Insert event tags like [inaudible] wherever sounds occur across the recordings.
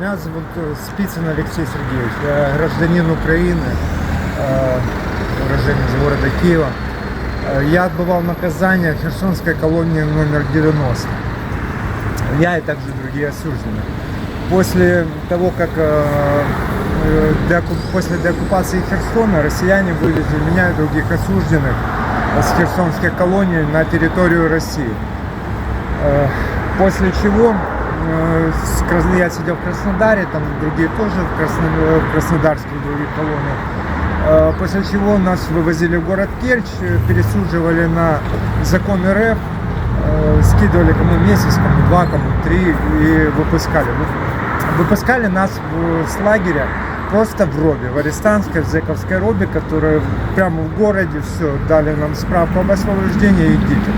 Меня зовут Спицын Алексей Сергеевич. Я гражданин Украины, уроженец города Киева. Я отбывал наказание в Херсонской колонии номер 90. Я и также другие осужденные. После того, как после деоккупации Херсона россияне вывезли меня и других осужденных с Херсонской колонии на территорию России. После чего я сидел в Краснодаре, там другие тоже в, Красно- э, в Краснодарских других колониях. Э, После чего нас вывозили в город Керчь, э, пересуживали на закон РФ, э, скидывали кому месяц, кому два, кому три и выпускали. Вы- Выпускали нас с лагеря просто в робе, в арестантской, в зэковской робе, которая прямо в городе, все, дали нам справку об освобождении, идите.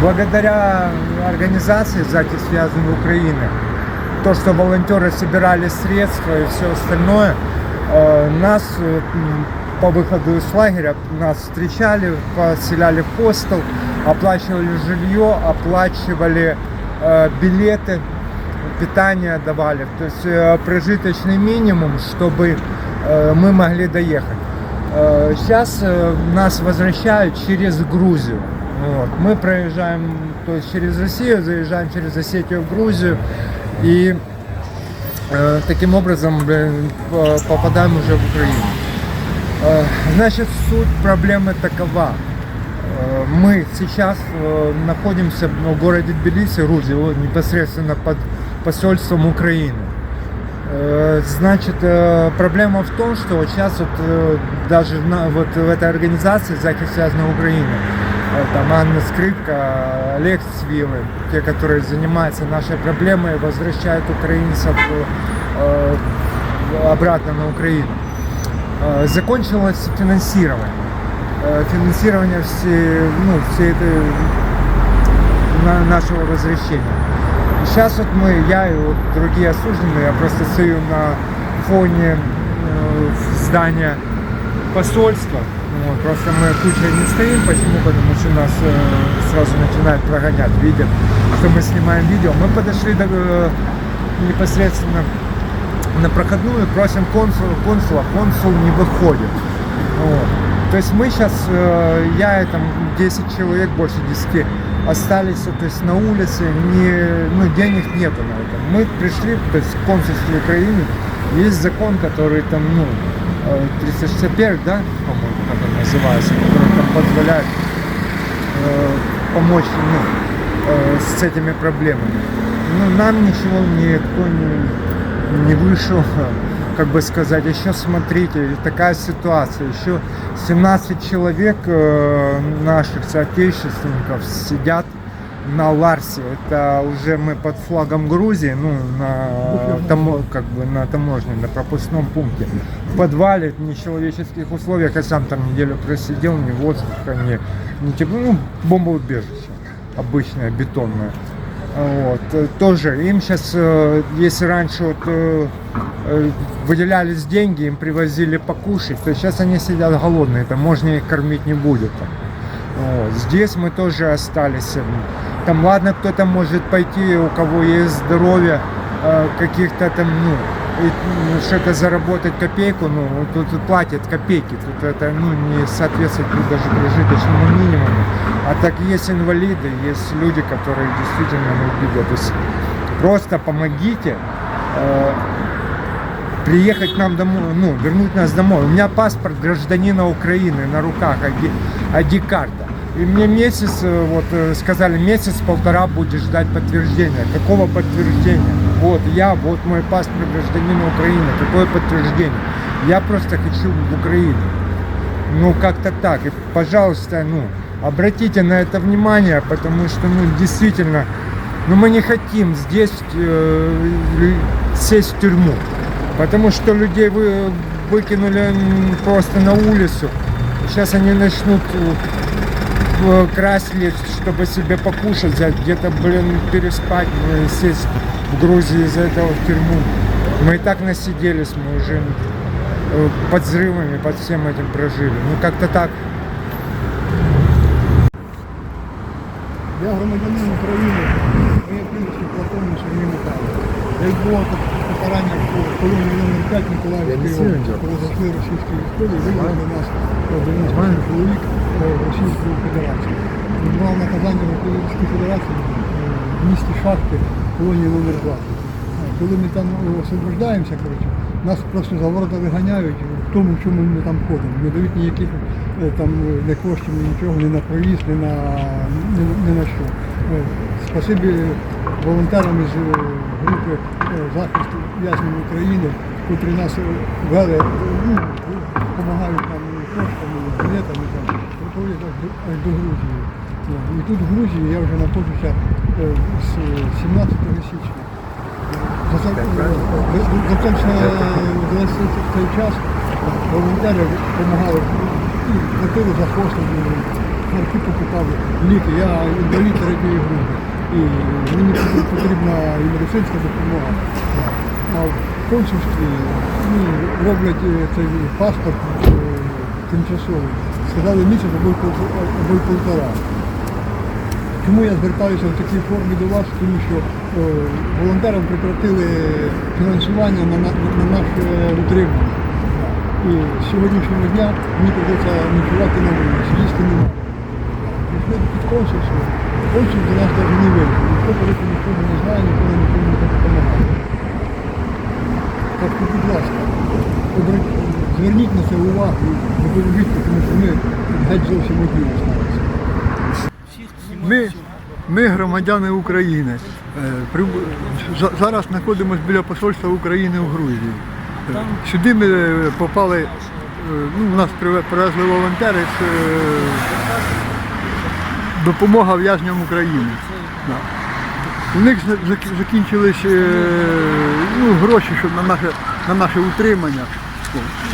Благодаря организации «Захист связанной Украины», то, что волонтеры собирали средства и все остальное, э, нас э, по выходу из лагеря нас встречали, поселяли в хостел, оплачивали жилье, оплачивали э, билеты, питание давали. То есть прожиточный минимум, чтобы мы могли доехать. Сейчас нас возвращают через Грузию. Вот. Мы проезжаем то есть через Россию, заезжаем через Осетию в Грузию и э, таким образом блин, по- попадаем уже в Украину. Э, Значит, суть проблемы такова. Э, Мы сейчас э, находимся в городе Тбилиси, Грузия, вот непосредственно под посольством Украины. Э, Значит, э, проблема в том, что сейчас вот э, даже на- вот в этой организации «Захист связанной Украины» там Анна Скрипка, Олег Свилы, те, которые занимаются нашей проблемой, возвращают украинцев э, э, обратно на Украину. Э, Закончилось финансирование. Э, Финансирование всей, ну, всей этой на- нашего возвращения. И сейчас вот мы, я и вот другие осужденные, я просто стою на фоне э, здания посольства. Вот, просто мы куча не стоим. Почему? Потому что нас э, сразу начинают прогонять, видят, что мы снимаем видео. Мы подошли до, э, непосредственно на проходную, просим консула, консула, консул не выходит. Вот. То есть мы сейчас, я и там 10 человек, больше 10, остались то есть, на улице, не, ну, денег нету на это. Мы пришли, то есть в консульство Украины, есть закон, который там, ну, э, 361, да, по-моему, как он называется, который там позволяет э, помочь ну, э, с этими проблемами. Ну, нам ничего никто не, не вышел, [laughs] как бы сказать. Еще смотрите, такая ситуация. Еще 17 человек э, наших соотечественников сидят на Ларсе. Это уже мы под флагом Грузии, ну, на, тамо, как бы на таможне, на пропускном пункте. В подвале, в нечеловеческих условиях. Я сам там неделю просидел, ни воздуха, ни, ни тепла. Ну, бомбоубежище обычное, бетонное. Вот. э, Тоже им сейчас, если раньше вот, э, э, выделялись деньги, им привозили покушать, то сейчас они сидят голодные, таможня их кормить не будет. Там. Вот. Здесь мы тоже остались. Там ладно, кто-то может пойти, у кого есть здоровье, э, каких-то там, ну, ну, что-то заработать копейку, ну, тут, платят копейки, тут это, ну, не соответствует даже прожиточному минимуму. А так есть инвалиды, есть люди, которые действительно ну, бегут. Просто помогите э, приехать нам домой, ну, вернуть нас домой. У меня паспорт гражданина Украины на руках, ID-карта. И мне месяц, э, вот э, сказали, месяц-полтора будешь ждать подтверждения. Какого подтверждения? Вот я, вот мой паспорт гражданина Украины. Какое подтверждение? Я просто хочу в Украину. Ну, как-то так. И, пожалуйста, ну, обратите на это внимание, потому что, ну, действительно, ну, мы не хотим здесь э, сесть в тюрьму. Потому что людей вы, выкинули просто на улицу. Сейчас они начнут э, красть лезть, чтобы себе покушать, взять, где-то, блин, переспать, ну, и сесть в Грузии из-за этого в тюрьму. Мы и так насиделись, мы уже э, под взрывами, под всем этим прожили. Ну, как-то так. Я громадянин України, моє прізвище Платон Шермі Михайло. Як було так покарання в колонії номер 5 Миколаївської коли зайшли російські військові, вивели нас е, 90 чоловік в Російську Федерацію. Відбував наказання в Російській Федерації в місті Шахти, колонії номер 20. Е, Коли ми там освобождаємося, коротше, нас просто за ворота виганяють в тому, в чому ми там ходимо. Не дають ніяких е, там не коштів, нічого, ні на проїзд, ні на, ні, ні на що. Е, Спасибі волонтерам із е, групи е, захисту в'язнів України, котрі нас е, вели, е, ну, допомагають нам коштами, білетами, там, приходять аж до, до Грузії. І тут в Грузії я вже знаходжуся е, з 17 січня. За це, е, за- цей- час волонтери допомагали, ну, платили за послуги, харки покупали, ліки. Я інвалід середньої групи. Мені потрібна і медицинська допомога. А в консульстві ну, роблять е, цей паспорт е, тимчасовий. Сказали місяць або й й. Чому я звертаюся в такій формі до вас? Тому що е, волонтерам прекратили фінансування на, на, на наше утримання. І з сьогоднішнього дня мені прийдеться ночувати на вулиці, їсти немає. Прийшли під консульство, консул до нас навіть не вийшов. Ніхто коли нікого не знає, ніколи нікому не допомагає. Так що, будь ласка, зверніть на це увагу і допоможіть, тому що ми геть зовсім одні залишилися. Ми, ми громадяни України. Е, Зараз знаходимося біля посольства України у Грузії. Сюди ми попали, е, ну, нас приве- привезли волонтери з е, допомога в'язням України. У них закінчились е, ну, гроші щоб на наше, на наше утримання.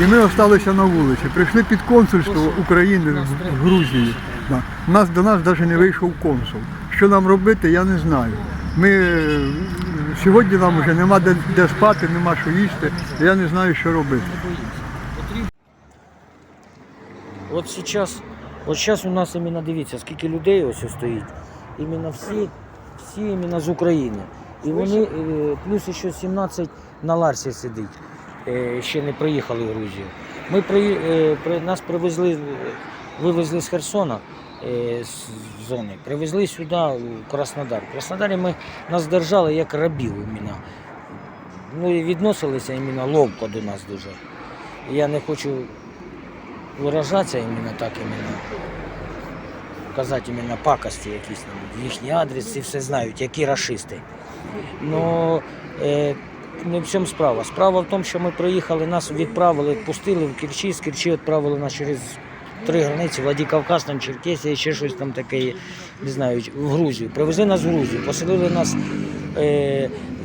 І ми залишилися на вулиці. Прийшли під консульство України в- Грузії. Нас, до нас навіть не вийшов консул. Що нам робити, я не знаю. Ми, е, сьогодні нам вже нема де, де спати, нема що їсти. Я не знаю, що робити. От сейчас, от сейчас у нас іменно дивіться, скільки людей ось стоїть. Іменно всі, всі іменно з України. І вони, е, плюс ще 17 на Ларсі сидить. Е, Ще не приїхали в Грузію. Ми при, е, при, нас привезли, вивезли з Херсона з зони, привезли сюди у Краснодар. В Краснодарі ми нас держали як рабів іменно. Ну і відносилися іменно ловко до нас дуже. Я не хочу виражатися іменно так, іменно казати іменно пакості якісь там, їхній адрес, всі все знають, які расисти. Ну, е, не в цьому справа. Справа в тому, що ми приїхали, нас відправили, пустили в Керчі, з Керчі відправили нас через три границі, Владикавказ, там Черкесія, ще щось там таке, не знаю, в Грузію. Привезли нас в Грузію, поселили нас е,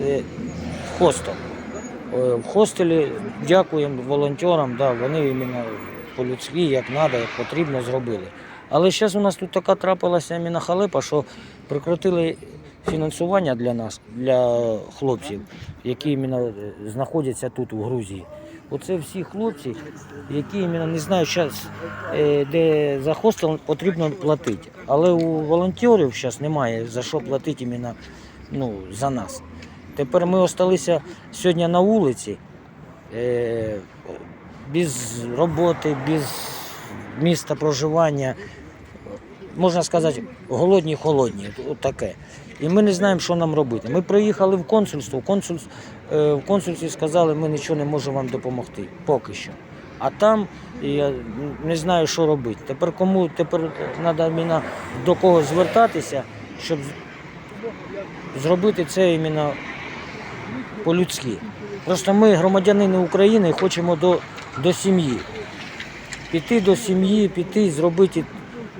е, в хостел. Е, В хостелі дякуємо волонтерам, да, вони іменно по-людськи, як треба, як потрібно, зробили. Але зараз у нас тут така трапилася іменно халепа, що прикрутили фінансування для нас, для хлопців, які іменно е, знаходяться тут, у Грузії. Оце всі хлопці, які іменно не знають зараз, де за хостел потрібно платити. Але у волонтерів зараз немає за що платити іменно, ну, за нас. Тепер ми залишилися сьогодні на вулиці, е, без роботи, без міста проживання. Можна сказати, голодні, холодні, таке. І ми не знаємо, що нам робити. Ми приїхали в консульство, консульс, е, в консульстві сказали, ми нічого не можемо вам допомогти поки що. А там я не знаю, що робити. Тепер кому тепер треба до кого звертатися, щоб зробити це іменно по-людськи. Просто ми, громадянини України, хочемо до, до сім'ї. Піти до сім'ї, піти, зробити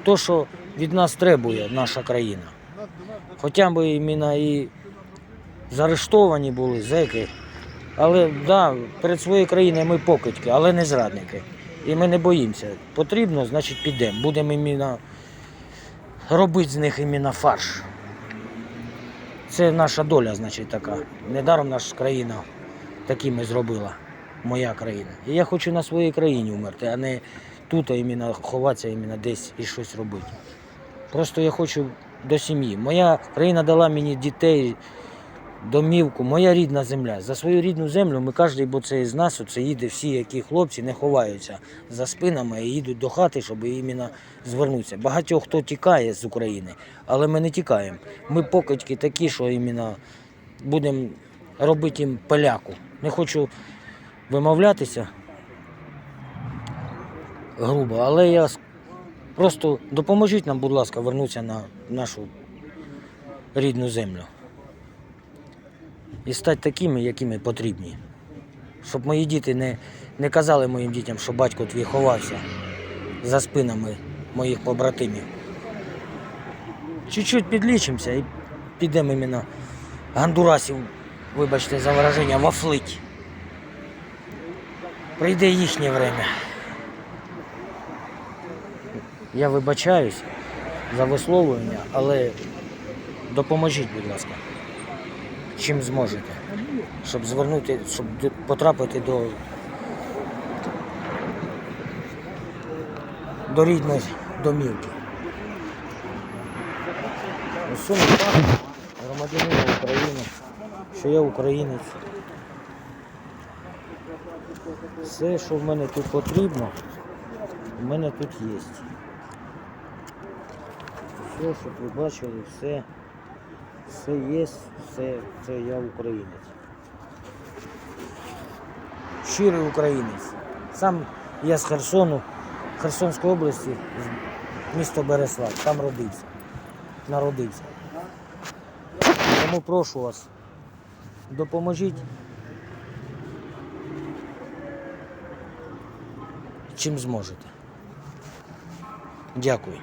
те, що від нас требує наша країна. Хоча б іменно і заарештовані були зеки. Але да, перед своєю країною ми покидьки, але не зрадники. І ми не боїмося. Потрібно, значить підемо. Будемо іменно робити з них іменно фарш. Це наша доля, значить, така. Недаром наша країна такими зробила, моя країна. І я хочу на своїй країні вмерти, а не тут, а іменно ховатися іменно десь і щось робити. Просто я хочу до сім'ї. Моя країна дала мені дітей, домівку, моя рідна земля. За свою рідну землю ми кожен, бо це із нас, це їде всі, які хлопці не ховаються за спинами і їдуть до хати, щоб іменно звернутися. Багатьох хто тікає з України, але ми не тікаємо. Ми покидьки такі, що іменно будемо робити їм поляку. Не хочу вимовлятися грубо, але я просто допоможіть нам, будь ласка, вернутися на нашу рідну землю. І стати такими, якими потрібні. Щоб мої діти не, не казали моїм дітям, що батько твій ховався за спинами моїх побратимів. Чуть-чуть підлічимося і підемо іменно гандурасів, вибачте за вираження, вафлить. Прийде їхнє время. Я вибачаюсь за висловлення, але допоможіть, будь ласка, чим зможете, щоб звернути, щоб потрапити до, до рідної домівки. Так, громадянина України, що я українець. Все, що в мене тут потрібно, в мене тут є. Все, щоб ви бачили, все, все є, все, це я українець. Щирий українець. Сам я з Херсону, Херсонської області, місто Береслав, там родився, народився. Тому прошу вас, допоможіть. Чим зможете. Дякую.